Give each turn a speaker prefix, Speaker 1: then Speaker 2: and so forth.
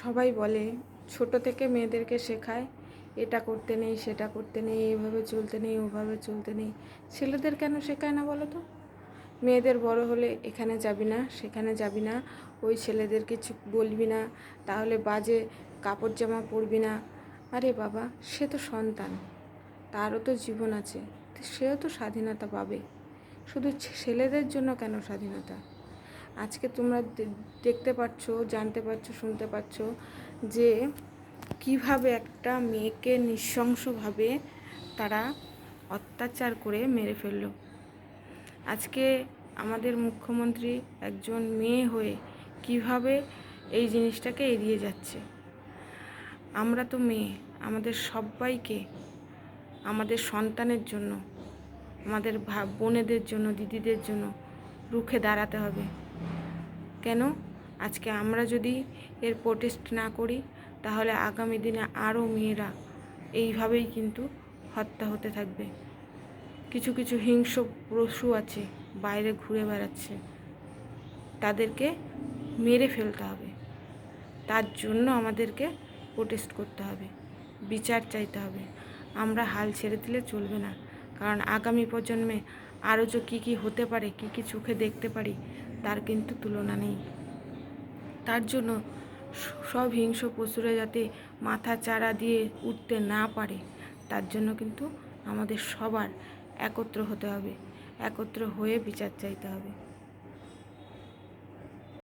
Speaker 1: সবাই বলে, ছোট থেকে মেয়েদেরকে শেখায়, এটা করতে নেই, সেটা করতে নেই এইভাবে চলতে নেই, ওভাবে চলতে নেই। ছেলেদের কেন শেখায় না বলো তো? মেয়েদের বড় হলে এখানে যাবি না, সেখানে যাবি না, ওই ছেলেদের কিছু বলবি না, তাহলে বাজে কাপড় জামা পরবি না। আরে বাবা, সে তো সন্তান, তারও তো জীবন আছে, সেও তো স্বাধীনতা পাবে। শুধু ছেলেদের জন্য কেন স্বাধীনতা? আজকে তোমরা দেখতে পাচ্ছ, জানতে পারছ, শুনতে পাচ্ছ যে কীভাবে একটা মেয়েকে নৃশংসভাবে তারা অত্যাচার করে মেরে ফেলল। আজকে আমাদের মুখ্যমন্ত্রী একজন মেয়ে হয়ে কীভাবে এই জিনিসটাকে এড়িয়ে যাচ্ছে? আমরা তো মেয়ে, আমাদের সবাইকে, আমাদের সন্তানের জন্য, আমাদের বোনেদের জন্য, দিদিদের জন্য রুখে দাঁড়াতে হবে। কেন? আজকে আমরা যদি এর প্রোটেস্ট না করি, তাহলে আগামী দিনে আরও মেয়েরা এইভাবেই কিন্তু হত্যা হতে থাকবে। কিছু কিছু হিংস্র পশু আছে, বাইরে ঘুরে বেড়াচ্ছে। তাদেরকে মেরে ফেলতে হবে। তার জন্য আমাদেরকে প্রোটেস্ট করতে হবে। বিচার চাইতে হবে। আমরা হাল ছেড়ে দিলে চলবে না। কারণ আগামী প্রজন্মে আরও যে কী কী হতে পারে, কি কি চোখে দেখতে পারি, তার কিন্তু তুলনা নেই। তার জন্য সব হিংস্র পশুরা যাতে মাথা চারা দিয়ে উঠতে না পারে, তার জন্য কিন্তু আমাদের সবার একত্র হতে হবে, একত্র হয়ে বিচার চাইতে হবে।